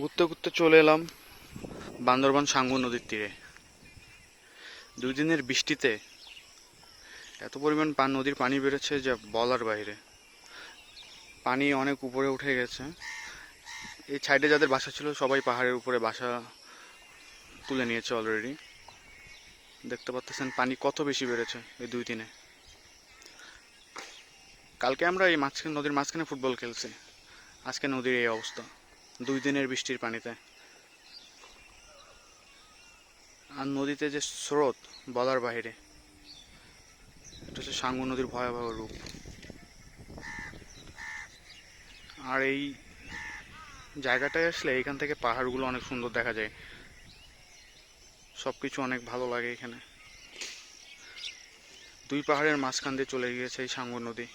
ঘুরতে ঘুরতে চলে এলাম বান্দরবান সাঙ্গু নদীর তীরে। দুই দিনের বৃষ্টিতে এত পরিমাণ পান নদীর পানি বেড়েছে যা বলার বাইরে। পানি অনেক উপরে উঠে গেছে। এই সাইডে যাদের বাসা ছিল, সবাই পাহাড়ের উপরে বাসা তুলে নিয়েছে অলরেডি দেখতে পাচ্ছেন পানি কত বেশি বেড়েছে এই দুই দিনে। কালকে আমরা এই মাঝখানে নদীর মাঝখানে ফুটবল খেলছি। আজকে নদীর এই অবস্থা। দুই দিনের বৃষ্টির পানিতে। আর নদীতে যে স্রোত, বলার বাইরে এটা হচ্ছে সাঙ্গু নদীর ভয়াবহ রূপ। আর এই জায়গাটায় আসলে এখান থেকে পাহাড়গুলো অনেক সুন্দর দেখা যায়। সব কিছু অনেক ভালো লাগে এখানে। দুই পাহাড়ের মাঝখান দিয়ে চলে গিয়েছে এই সাঙ্গু নদী।